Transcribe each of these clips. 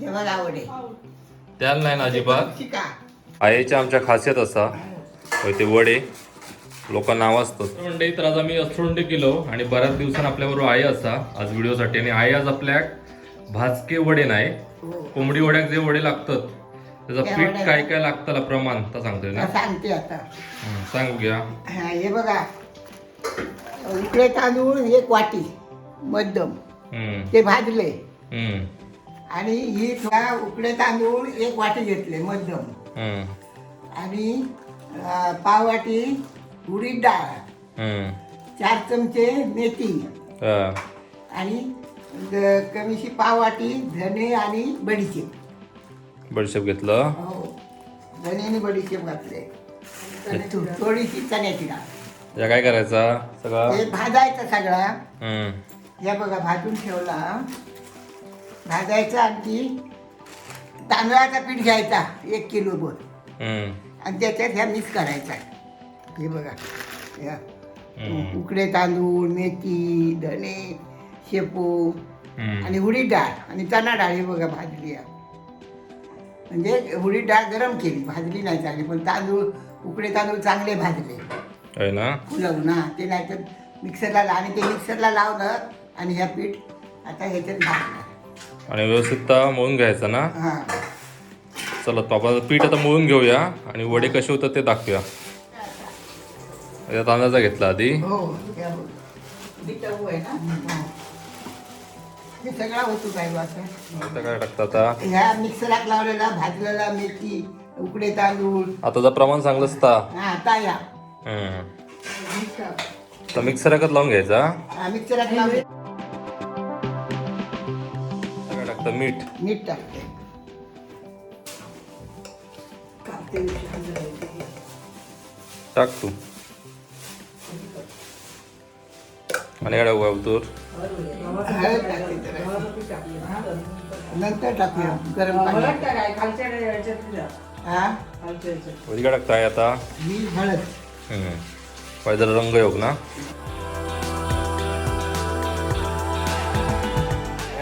हे त्याला नाही ना अजिबात. शिका आईच्या आमच्या खासियत असा. होय ते वडे. लोकांना आवडतात मंडळी तर आज आम्ही अस्रोंडे केलो. आणि बऱ्याच दिवसांनी आपल्याबरोबर आई असा. आज व्हिडिओसाठी. आणि आई आज आपल्या भाजके वडे नाही. कोंबडी वड्याक जे वडे लागतात त्याचं त्या पीठ काय काय लागतं प्रमाण? तर सांगतोय ना. सांगते आता. हं, सांग घ्या. हा, हे बघा. इकडे तांदूळ एक वाटी. मध्यम. हम्म, ते भाजले. हम्म, आणि ही थोडा उकडे तांदूळ एक वाटी घेतले मध्यम. हम्म, आणि अं, पाव वाटी उडीद डाळ हम्म. चार चमचे मेथी. हा, आणि द- कमीशी पाव वाटी धने आणि बडीशेप. बडीशेप घेतलं. हो. धने आणि बडीशेप घातले. थो- थोडीशी चण्याची डाळ. या काय करायचा सगळा? हे भाजायचं सगळा. हम्म, या बघा भाजून ठेवला. भाजायचा आणि ती तांदळाचा पीठ घ्यायचा एक किलो भर. आणि त्याच्यात ह्या मिक्स करायचा. हे बघा या. हम्म, उकडे तांदूळ मेथी धने शेपू. आणि उडीद डाळ आणि चणा डाळ हे बघा भाजली. म्हणजे उडीद डाळ गरम केली भाजली नाही चांगली पण तांदूळ उकडे तांदूळ चांगले भाजले. ना? फुलवून हा. ते नाही तर मिक्सरला आणि ते मिक्सरला लावलं आणि ह्या पीठ आता ह्याच्यात भाजलं. आणि व्यवस्थित मळून घ्यायचा ना? हां. चला आपण पीठ आता मळून घेऊया आणि वडे कसे होतात ते दाखवूया. अंदाजा घेतला आधी. हो हो. हे सगळा होतो काय असं आता. काय टाकतं आता. ह्या मिक्सरात लावलेला भाजलेला मेथी उकडे तांदूळ. आता जर प्रमाण सांगलं असता हा ताया हम्म. तर मिक्सर एकच लावून घ्यायचा. हा, मिक्सरात टाकतं मीठ. मीठ टाकते. कापते टाक तू. आणि अवतूर हळद टाकते जरा. नंतर टाकूया. गरम पाणी. हा? टाकताय आता. ही हळद. हम्म. पाहिजे जरा रंग योग ना.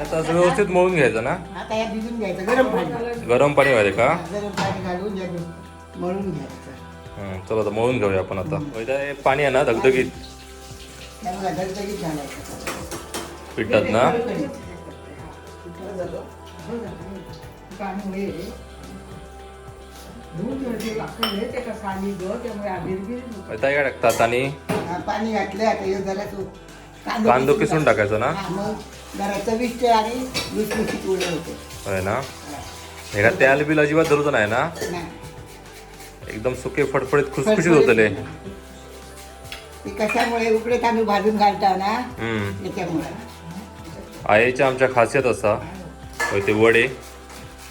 आता असं व्यवस्थित मळून घ्यायचं ना? आता या भिजून घ्यायचं गरम पाणी. गरम पाणी व्हायचं का? गरम पाणी घालून या मळून घ्यायचं. चला आता मळून घेऊया आपण आता. हे. पाणी आहे ना धगधगीत. त्याला घालायचं. पिठात ना? काय टाकतात आणि हा, पाणी घातलं आता हे जरा तो कांदो किसून टाकायचा ना? हा, मग. जरा चविष्ट आणि लुसलुशीत होते. होय ना? हे का त्याला बिल अजिबात धरूच नाही ना? नाही. एकदम सुके फडफडीत खुसखुशीत होतले ते. कशामुळे उकडे तांदूळ भाजून घालता ना? हम्म. त्याच्यामुळे. आईच्या आमच्या खासियत असा. होय ते वडे.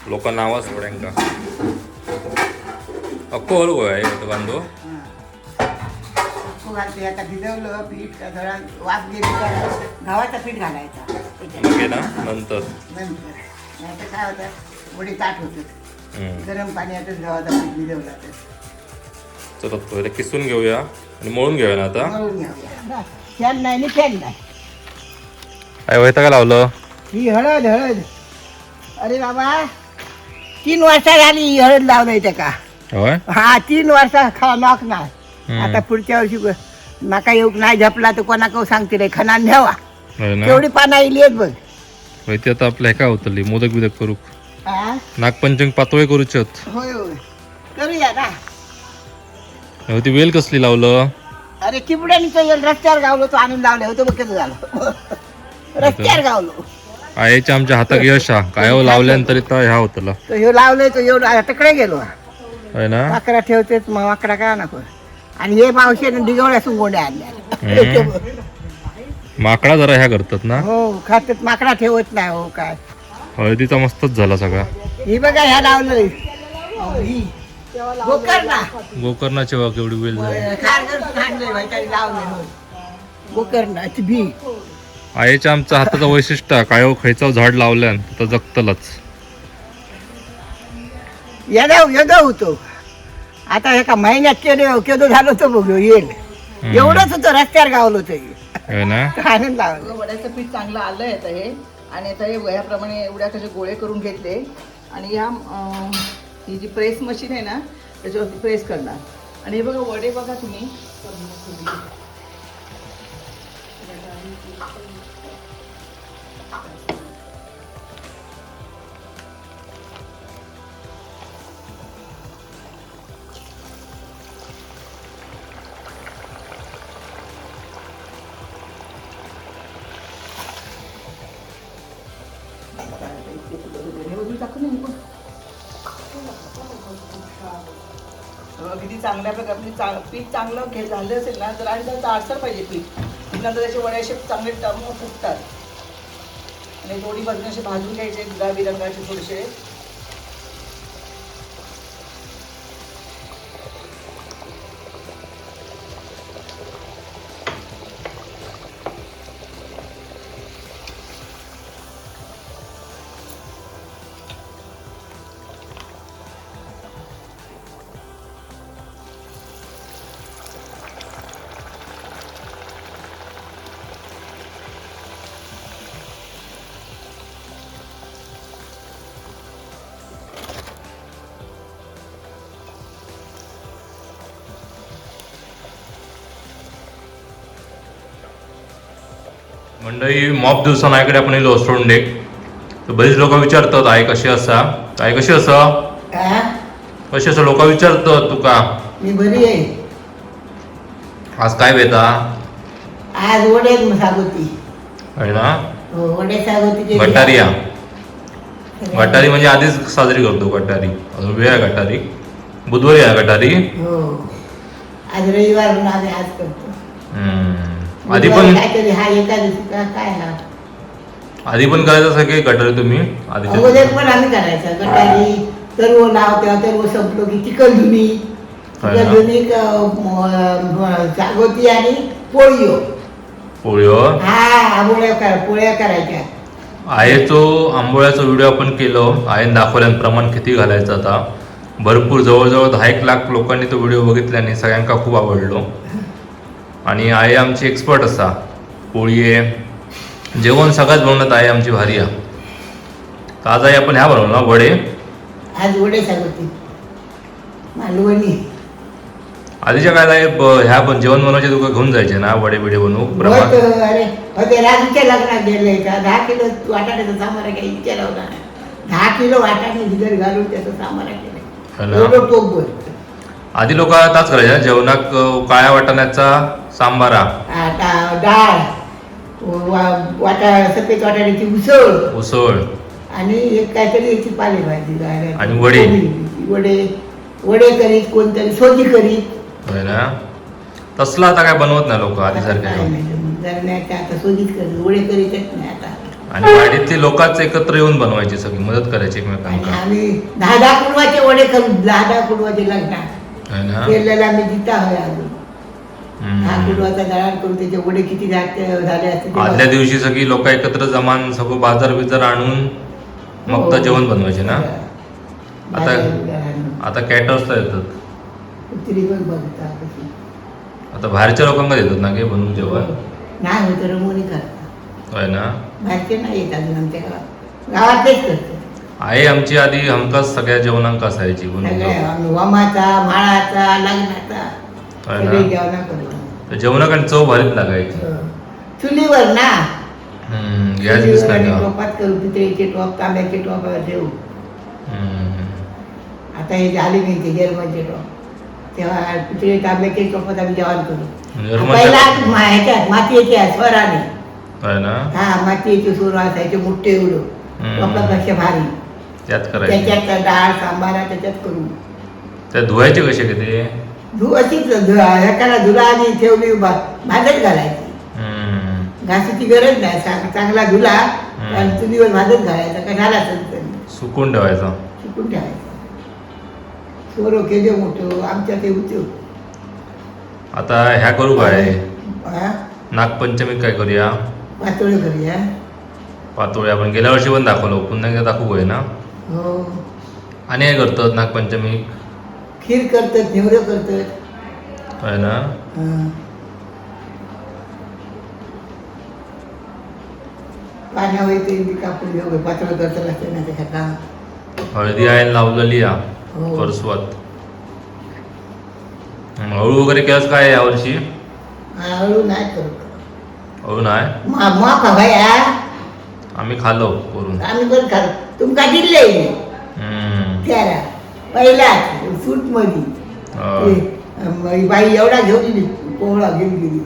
लोकांना आवाज वड्यांका अक्को हल गोय बांधो. तो घालते आता भिजवलं पीठ का जरा वाफ गेली का गव्हाचा पीठ घालायचा. ओके ना? नंतर. नंतर. काय होतं? वडे ताट होतं. गरम पाण्यातच गव्हाचा पीठ भिजवला तर चला पहिले किसून घेऊया आणि मळून घेऊया ना आता? मळून घ्यावं. फॅन नाही नि फॅन नाही. काय व्हायचं का लावलं ही हळद हळद. अरे बाबा तीन वर्षा झाली ही हळद लावलंय त्या का? होय? हा तीन वर्षा खा नॉक नाही. आता पुढच्या वर्षी नका येऊ नाही झपला तर कोणाक सांगते रे खनान न्यावा. ना. तेवढी पाना येईल येत बघ. होय ते आता आपलं हे काय होतं मोदक बिदक करू. हा नागपंचमी पातोळे करूच्यात होय होय. करूया ना. ती वेल कसली लावलं? अरे चिपड्याने येईल रस्त्यावर गावलो तो आणून लावले होतं बघ कसं झालं. रस्त्यावर गावलो. आईच्या आमच्या हातात यश हा. काय हो लावल्यानंतर इथं ह्या होतला. तो ह्यो लावलोय तो एवढा तिकडे गेलो होय ना? वाकडा ठेवतेच मग वाकडा का नको. आणि हे मावशीने डिगवळ्यासून गोंड्या आणल्या माकडा जरा ह्या करतात ना? हो खात्यात माकडा ठेवत नाही हो काय? हळदीचा मस्तच झाला सगळा. ही बघा ह्या लावलंय. अहो, ही. गोकर्णा. गोकर्णाची बघ एवढी वेल झाली. बाई, लावलंय. गोकर्णाची बी. आईच्या आमच्या हाताचं वैशिष्ट्य काय हो खायचं झाड लावल्यान तर जगतलच. येदव येदव होतो. आता एका महिन्यात केलं केलं झालं तर बघू येईल. एवढंच होतं रस्त्यावर गावलं ते होय ना? लावलं वड्याचं पीठ चांगलं आलंय आता हे. आणि आता हे याप्रमाणे एवढ्या कसे गोळे करून घेतले. आणि या अं, ही जी प्रेस मशीन आहे ना त्याच्यावरती प्रेस करणार. आणि हे बघा वडे बघा तुम्ही. किती चांगल्या प्रकारे म्हणजे पीक चांग पीठ चांगलं घे झालं असेल ना तर आणि त्याचा आडसर पाहिजे पीठ. नंतर त्याचे वडे असे चांगले टम फुटतात. आणि थोडी बाजूने असे भाजून घ्यायचे गुलाबी रंगाचे थोडेसे मंडळी मॉप दिवसा माझ्याकडे आपण येलो सोंडे तर बरीच लोक विचारतात आई कशी असा? आई कशी असा? हा? कशी असं? लोक विचारतात तुका मी बरी आहे. आज काय वेता आज वडे सागोती. आहे ना? हो वडे सागोती. गटारी या. गटारी म्हणजे आधीच साजरी करतो गटारी. अजून वेळ आहे गटारी. बुधवारी आहे गटारी. हो. आज रविवार म्हणून आम्ही आज करतो. हम्म. आधी पण काहीतरी हा एकादशी का काय हा? आधी पण करायचं असं की गटारी तुम्ही? आधी अगोदर पण आम्ही करायचं. गटारी तरव लावते तरव संपलो की चिकन धुनी. काय ना? चिकन धुनी जागोती आणि पोळीयो. पोळीवर हा आंबोळ्या कर पोळ्या करायच्या. आयेचो आंबोळ्याचा व्हिडिओ आपण केलो. आयन दाखवल्यान प्रमाण किती घालायचं आता. भरपूर जवळजवळ दहा एक लाख लोकांनी तो व्हिडिओ बघितल्याने सगळ्यांका खूप आवडलो. आणि आई आमची एक्सपर्ट असा. पोळी आहे जेवण सगळ्यात बनवण्यात आहे आमची भारी आहे. आज आई आपण ह्या बनवलं ना वडे? आज वडे मालवणी. आधीच्या काळात ब- ह्या पण जेवण बनवायचे तुका घेऊन जायचे ना वडे बिडे बनवू प्रमाण अरे राजूच्या लग्नात गेले का? दहा किलो वाटाण्याचा सामारा काही विचार होता नाही. दहा किलो वाटाणे भिजत घालून त्याचा सामारा केला? आधी लोक ताच करायचे जेवणाक अं, काळ्या वाटाण्याचा सांबारा. आता डाळ वा- वाटा सफेद वाटाण्याची उसळ. उसळ. आणि एक काहीतरी याची पालेभाजी आणि वडे. कोबी, वडे वडे करीत कोणतरी सोजी करीत होय ना? तसला आता काय बनवत नाही लोक आधी काय सारखे नाही, जरा नाही का आता सोजीच करीत वडे करीतच नाही आता. आणि वाडीतली लोकांच एकत्र येऊन बनवायची सगळी मदत करायची आणि एकमेकांना आम्ही दहा दहा कुडवाचे वडे करू दहा दहा कुडवाचे लग्नात. होय ना केलेला आम्ही जिता अजून दहा हम्म. कुडवाचा दळण करून त्याचे वडे किती झाले झाले असते आदल्या दिवशी सगळी लोक एकत्र जमान सगळं बाजार बिजार आणून मग तर हो. जेवण बनवायचे ना? आता. आता येतात. पण बघता कशी आता बाहेरच्या लोकांना देतात ना गे बनवून जेवण? नाही होतं रमोनी करता होय ना? बाहेरचे नाही येत अजून आमच्या गावात. गावात तेच करतो आई आमची आधी हमखास सगळ्या जेवणांक असायची वामाचा माळाचा लग्नाचा. ना? जेवणाक आणि चव भारीच लागायची. चुलीवर ना? हम्म, गॅस बीस चुलीवर का? टोपात करू पितळीचे टोप तांब्याचे टोप ठेवू. आता हे झाले नाही ते जर्मनचे टोप. तेव्हा पितळी तांब्याचे टोपात आम्ही जेवण करू. जर्मनच्या- पहिला मा- ह्याच्यात मातीच्या स्वराने. होय ना? हा मातीचे सूर असायचे मोठे एवढं हम्म. टोपापेक्षा भारी. त्यात करायचे. त्याच्यात डाळ सांबारा त्याच्यात करू. त्या धुवायचे कसे का ते? धू अशीच धु- धुला आणि ठेवली भा- भाजत घालायची. हम्म. घासाची गरज नाही चांग- चांगला धुला आणि चुलीवर भाजत घालायचा का झाला असेल सुकून ठेवायचा. शिकून ठेवायचा. सोरो केले मोठं आमच्या ते होते. आता ह्या करू काय? हा? नागपंचमी काय करूया? पातळ करूया. पातोळी आपण गेल्या वर्षी पण दाखवलो पुन्हा एकदा दाखवू ना? हो. आणि काय करतात नागपंचमी. खीर करतात नेवरं करतात. होय ना? हा. पाना वयते ती कापून घेऊ पातळ करतला असते ना त्याच्या का हळदी आहे लावलेली या हो. परसवात हळू वगैरे केलंस काय यावर्षी हळू नाही करत. हळू नाही? मा मा भया आम्ही खालो करून. आम्ही पण खाल तुमका दिले हम्म. त्याला पहिला सूट ही बाई एवढा घेऊन गेली पोहळा घेऊन गेली.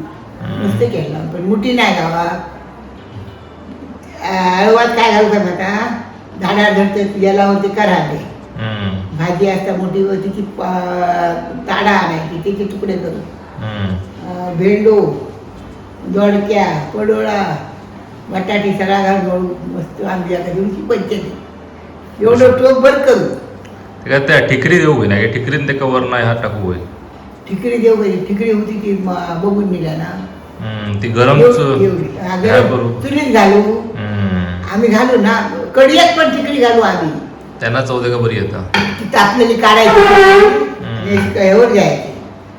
मस्त केला पण मुठी नाही गावात हळवात काय घालू का आता झाडा धरते याला होते कराले हम्म. भाजी असता मोठी तिची ताडा आणायची तिचे तुकडे करून. अं, भेंडो दोडक्या पडोळा बटाटी सगळा घालून मस्त आमची आता दिवशी पंचायती एवढं टोप बर करू. ते काय त्या ठिकरी देऊ होई ना ठिकरीन ते कवर नाही हा टाकू होई ठिकरी देऊ बाई ठिकरी होती ती म- बघून निघा ना. हम्म, ती गरम एवढी- एवढी. हा, काय गरम करू. चुलीत घालू. हम्म. आम्ही घालू ना. कडियात पण ठिकरी घालू आम्ही. त्यांना चौदे का बरी येतात ती तापलेली काढायची. आणि अशी काय ह्यावर घ्यायची.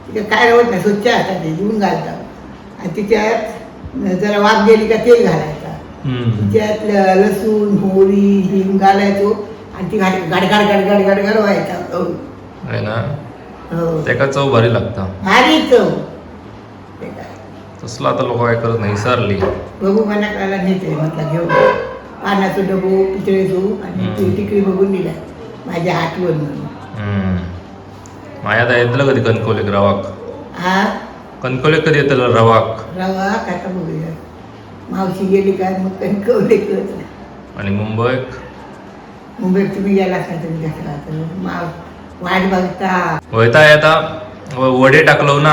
तिथे काय होत नाही स्वच्छ असतात ते धुवून घालतात. आणि तिच्यात जरा वाफ गेली का तेल घालायचा. त्यात लसूण मोहरी हिंग घालायचो आणि ती गाड गाड गाड गाड गाड गाड गाड व्हायचा. आहे ना हो. त्याका चव भारी लागता भारी चव. तसलं आता लोक काय करत नाही विसरली बघू मला कळायला नेते म्हटलं घेऊन पानाचं डबो पितळेचो आणि. तिकडे बघून दिला माझ्या म्हणून हम्म. माझ्यात येतलं कधी कणकोलेक रवाक हा कणकोलेक कधी येतलं रवाक? रवा काटा बघूया. मावशी गेली काय मग काही कवले कळत नाही आणि मुंबईत तुम्ही गेला तुम्ही माव वाट बघता. वयता वडे टाकलो ना.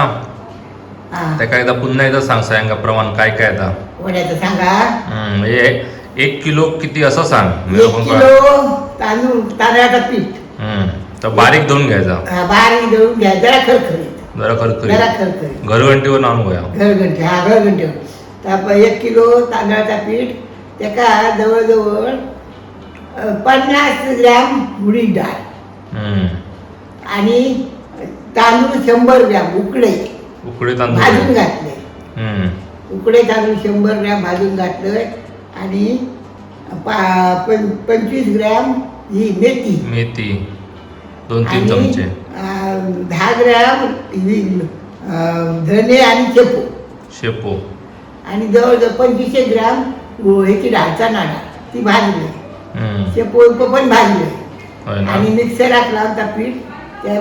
हा. त्या एकदा पुन्हा एकदा सांग सांगा प्रमाण काय काय आता. वड्याचं सांगा. हम्म, म्हणजे एक किलो किती असं सांग. एक किलो तांदूळ तांदळाचं पीठ. हम्म, तर बारीक दोन घ्यायचा. हा, बारीक दळून घ्या. जरा खरखरीत. जरा जरा खरखरी खरखरीत घरघंटीवर आणून गोया. घरघंटे हा घरघंटे तर एक किलो तांदळाचा पीठ त्याका जवळजवळ पन्नास ग्रॅम उडीद डाळ. आणि तांदूळ शंभर ग्रॅम उकडे. उकडे भाजून तांदूळ घातले. हम्म. उकडे तांदूळ शंभर ग्रॅम भाजून घातलं आणि पंचवीस ग्रॅम ही मेथी. मेथी. दोन तीन चमचे. दहा ग्रॅम धने आणि शेपू. शेपो. आणि जवळजवळ पंचवीसशे ग्रॅम ह्याची डाळ चणा डाळ ती भाजली. शेपू पण भाजले. आणि मिक्सरात लावता पीठ त्या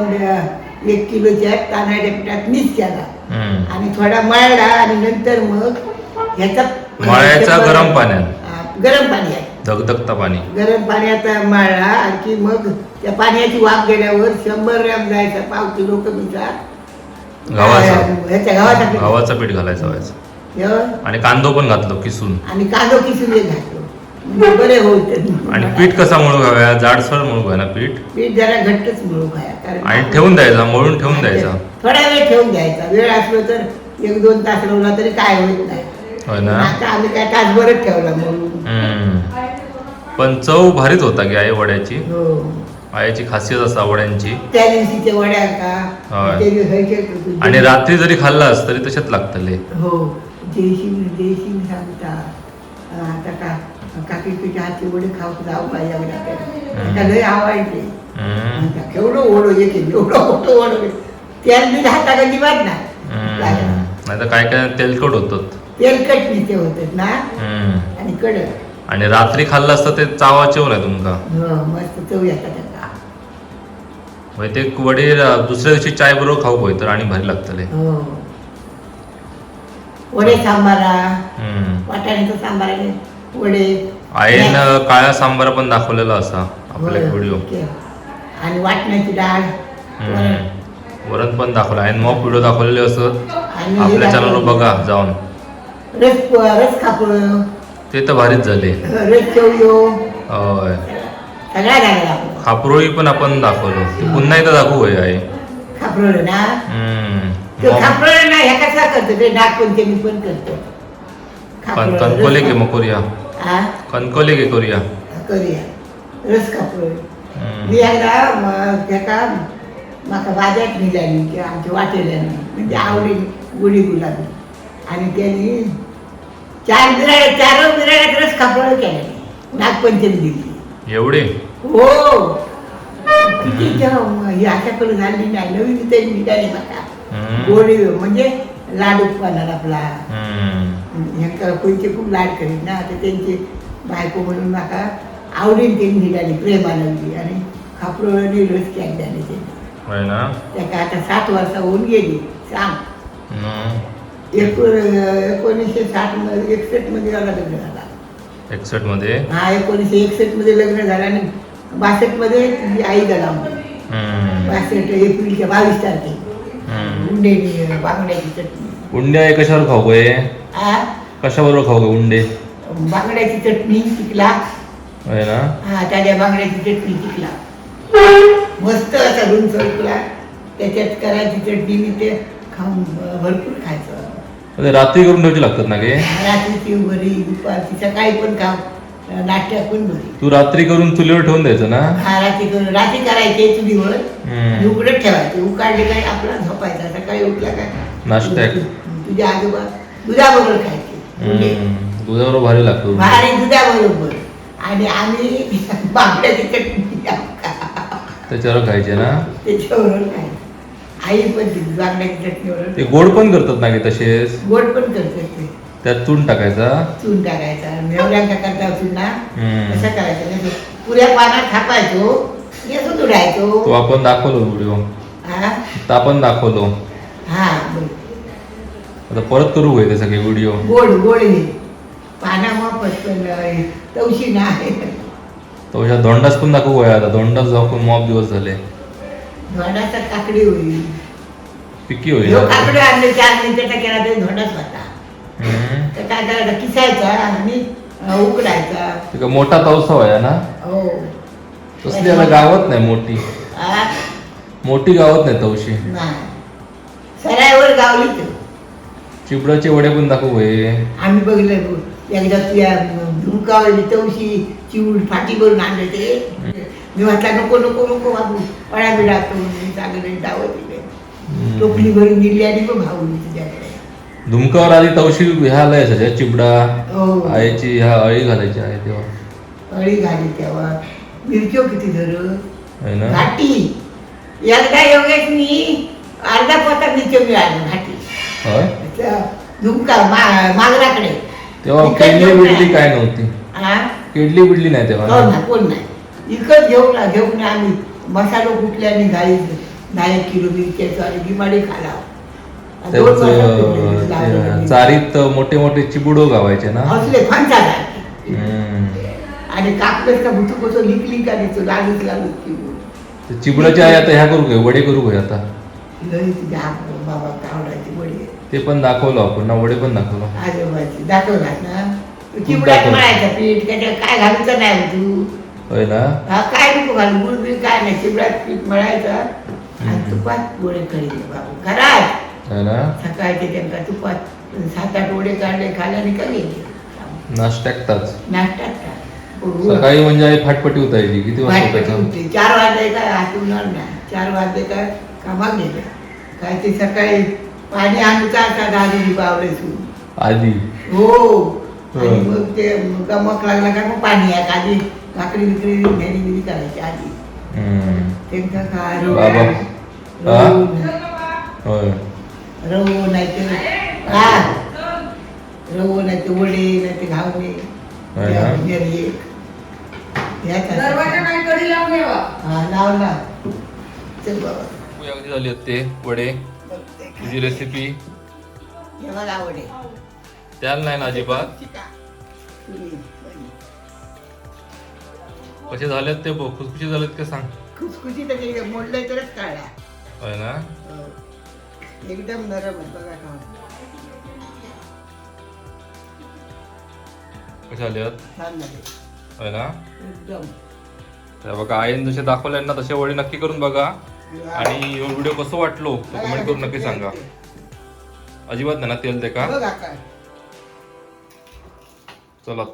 एक किलोच्या तांदळाच्या पिठात मिक्स केला. आणि थोडा मळला आणि नंतर मग ह्याचा मळायचा गरम पाण्यात. गरम पाणी आहे. धगधगता पाणी. गरम पाण्यात मळला आणखी मग त्या पाण्याची वाफ गेल्यावर शंभर ग्रॅम जायचा पाव किलो कमीचा गव्हाचा ह्याच्या गव्हाचा पीठ. गव्हाचं पीठ घालायचं व्हायचं. आणि कांदो पण घातलो किसून. आणि कांदो किसून एक घातलो. म्हणजे बरे होत आणि पीठ कसा मळू घ्याव्या जाडसर मळू घ्या ना पीठ. पीठ जरा घट्टच मिळू खाया कारण आणि ठेवून द्यायचा मळून ठेवून द्यायचा. थोडा वेळ ठेवून द्यायचा. वेळ असलो तर एक दोन तास लावला तरी काय होत नाही. होय ना? आता आम्ही काय तासभरच ठेवला म्हणून हम्म. पण चव भारीच होता की आई वड्याची. हो. आईची खासियत असा वड्यांची. त्या वड्या का आणि रात्री जरी खाल्लास तरी तसेच लागतले. हो. देशी देशी सांगता अं, आता का काकी पिठाचे वडे खाऊ जाऊ का एवढ्या लय आवडते हम्म. म्हणता, केवढं ओढ येते एवढं मोठं ओढ त्याला मी हाता कधी वाट हम्म. नाही नाही. तर काय काय तेलकट होतात. तेलकट पिते होतात ना. हम्म. आणि कडक. आणि रात्री खाल्लं असतं ते नाही तुमका हो मस्त चव येतात त्याला म्हणजे ते वडे दुसऱ्या दिवशी चाय बरोबर खाऊ होय तर आणि भारी लागतले हो. वडे सांबारा हम्म. वाटाण्याचं सांबार आहे वडे. आईन काळ्या सांबार पण दाखवलेला असा आपल्या होय, व्हिडिओ ओके. आणि वाटण्याची डाळ. हम्म. वरण पण दाखवलं. आईन मग व्हिडिओ दाखवलेले असत आणि आपल्या चॅनलवर बघा जाऊन. रस रस खापळ ते तर भारीच झाले. होय. खापरोळी पण आपण दाखवलो. ते पुन्हा एकदा दाखवू होय आई. खापरोळ ना? खापरोळ ना ह्या कसा करतो? ते नागपंचमी मी पण करतो. कण- खापरोळ, कणकोले गे मग करूया. कणकोले गे करूया. करूया. रस खापरोळ. मी एकदा म्हाका आमच्या वाटेल्यानी म्हणजे आवडीन गुलाबी. आणि त्यांनी चार बिराड्या चार बिराड्या रस खापळ केले नागपंचमी दिली. एवढे? हो. किती जेव्हा ही आशाकडे झाली नाही नवीन तरी निघाली बघा. हम्म. गोडी म्हणजे लाडू पाहणार आपला. हम्म. ह्यांका कोणते खूप लाड करीत ना. तर त्यांची बायको म्हणून माका आवडीन त्यांनी निघाली प्रेमानंदी आणि खापरोळ नेलोच कॅक झाले त्यांनी होय ना? त्याका आता सात वर्ष होऊन गेली. सांग. हम्म. एको एकोणीसशे साठमध्ये एकसष्टमध्ये लग्न झाला. एकसष्टमध्ये? हा एकोणीसशे एकसष्टमध्ये लग्न झालं आणि बासष्टमध्ये तिची आई झाला. बासष्ट एप्रिलच्या बावीस तारखेला. हम्म. उंडेनी बांगड्याची चटणी. उंडे आहे कशावर खाऊ गे हा? कशाबरोबर खाऊ गे उंडे? बांगड्याची चटणी ना? हा त्याच्या बांगड्याची चटणी टिकला मस्त असा टिकला त्याच्यात करायची चटणी मी ते खाऊन भरपूर खायचं. ते रात्री करून ठेवायचे लागतात ना गे? बरी दुपारची सकाळी पण अं, नाश्त्यात पण बरी तू रात्री करून चुलीवर ठेवून द्यायचं ना? हा रात्री करून रात्री करायचे चुलीवर. आणि उघडत ठेवायचे. उकाडले काय आपला झोपायचा. सकाळी उठला काय? नाश्त्यात. तु- तुझ्या आजोबा दुधाबरोबर खायचे. म्हणजे. दुधाबरोबर भारी लागतो. भारी दुधाबरोबर. आणि आम्ही बांगड्याची चटणी त्याच्यावर खायचे ना? त्याच्याबरोबर खायचं. आई पण ती बांगड्याची चटणीवर ते गोड पण करतात ना तसेच गोड पण करतात ते. त्यात चून टाकायचा? चून टाकायचा. मेवड्यांका करता चुना हम्म. कसं करायचं. नाही तो पुऱ्या पानात थापायचो येतो तो आपण दाखवलो व्हिडिओ. हा? तर आपण दाखवलो हा. आता परत करू होय ते सगळे व्हिडिओ. गोड गोड हे. पाना अं, तवशी नाही तो अशा दोंडाच पण दाखवू होय आता. दोंडाच दाखवून मॉप दिवस झाले. धोंडाचा काकडी होईल. पिकी होईल. काकडी आणले चार मिनिटाचा केला तरी धोंडाच होता. तर काय करायचं किसायचा आणि उकडायचा. मोठा तवसा होया ना? हो. तसली आता गावात नाही मोठी. मोठी गावात नाही तवशी. सरायवर गावली चिबडाचे वडे पण दाखवू आम्ही बघितलं बघ. एकदा तुझ्या धुमकावली तवशी चिवड फाटी भरून आणले ते. मी म्हटलं नको नको नको बाबू पळा बिडा करून चांगलं डावं दिले. टोपली भरून दिली आणि मग भावली तुझ्याकडे धुमकावर आधी तवशी ह्या आलाय सध्या चिबडा हो. आईची ह्या अळी घालायची आहे तेव्हा. अळी घाली तेव्हा. मिरच्यो किती धर? घाटी. एकदा योगेश मी अर्धा पोता मिरच्यो मिळाली घाटी. मा- मागराकडे. तेव्हा विकत केडली घेऊन बिडली नाही. काय नव्हती हा? केडली बिडली नाही तेव्हा हो ना? ना कोण नाही विकत घेऊन ना घेऊन आम्ही मसालो कुठल्याने घालीत दहा एक किलो मिरच्याचं आणि गिमाडी खाला त्याच. चारीत मोठे मोठे चिबुडो गावायचे ना असले फणसा सारखे. हम्म. आणि भुतू कसं लिकली का नाही तो लागूच लागूच किलो ते चिबडाचे आहे आता ह्या करू घे वडे करू घे आता लई तुझ्या हात बाबा आवडायची बळी ते पण दाखवलं आपण ना वडे पण दाखवलं. दाखवलात ना. तू खूप चिवड्यात दाखवलं. मळायचं पीठ त्याच्यात काय घालूचं नाही हो तू? होय ना? हा काय नको घालू गुळ बीळ काय नाही चिवड्यात पीठ मळायचं. आणि तुपात गोळे करील बाबू. घरात होय ना? सकाळचे त्यांना तुपात सात आठ वडे काढले खाल्याने कमी. का सकाळी म्हणजे आई फाटपटी उतारायची किती वाजता उठायचं? होती. चार वाजले काय हातून नाही चार वाजले काय कामात गेले. काय ते सकाळी आणू का आता दादू बावले सून आधी हो आणि. मग ते गमक लागला का मग पाणी आहे आधी भाकरी विक्री नेली बिरी करायची आधी हम्म. त्यांचा काय बाबा. हा? रवू होय रवू नाही ते हा रवू नाही ते वडे नाही ते घावणे होय ना? नेरले. याच. दरवाजा नाही कडी लावून ठेवा हा लाव लाव चल बाबा कधी झाली आहेत ते वडे तुझी रेसिपी त्याला नाही ना अजिबात. कसे झालेत ते बघ खुसखुशी झालेत का सांग. खुसखुशीत ते मोडलंय तरच काढा. होय ना? हो. एकदम नरम आहे बघा खाऊन. कसे छान झाले. होय ना? एकदम. तर बघा आईन जसे दाखवले ना तसे वडे नक्की करून बघा. आणि व्हिडिओ कसं वाटलो ते कमेंट करून नक्की सांगा. अजिबात नाही ना तेल ते का? चला.